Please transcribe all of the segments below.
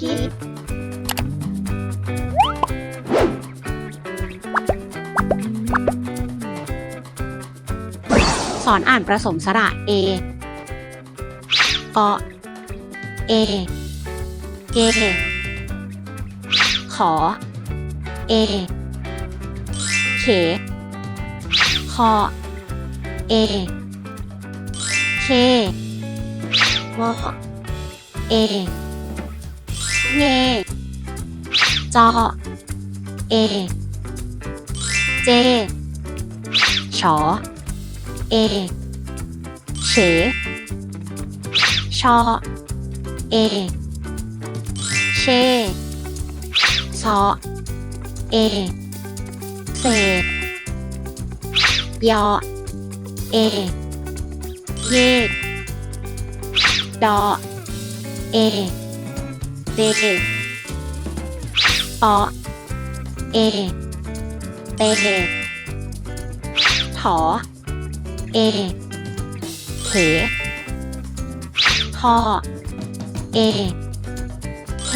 คิด สอนอ่านผสมสระ A กอ A เกขอ A เข คอ A เค วอเอ เงจอเอ เจ ชอ เอ เฉ ชอ เอ เชซอเอเซยอ เอ เยดอ เอ เดปอเอเตถอเอเขคอเอเท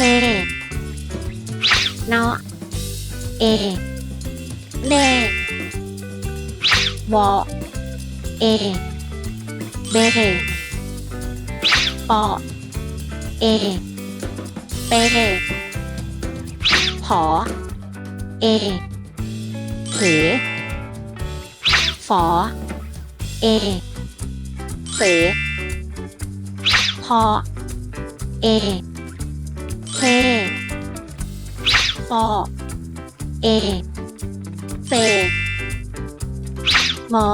นอเอเลวอเอเบปอเอ เปผอเอเขฝอเอเสพอเอเทฟอเอเฟมอ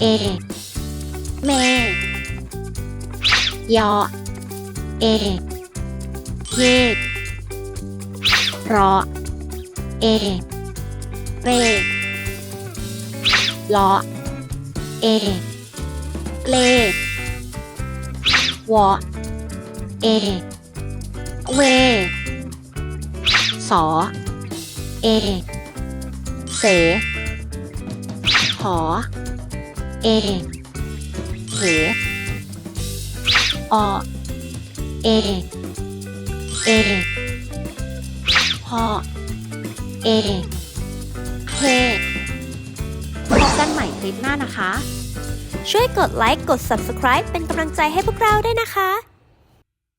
เอเมยอเอ เยรอเอเรลอเอเลวอเอเวสอเอเสหอเอเหอเอ เอพอเอเฮพบกันใหม่คลิปหน้านะคะ ช่วยกดไลค์กด Subscribe เป็นกำลังใจให้พวกเราด้วยนะคะ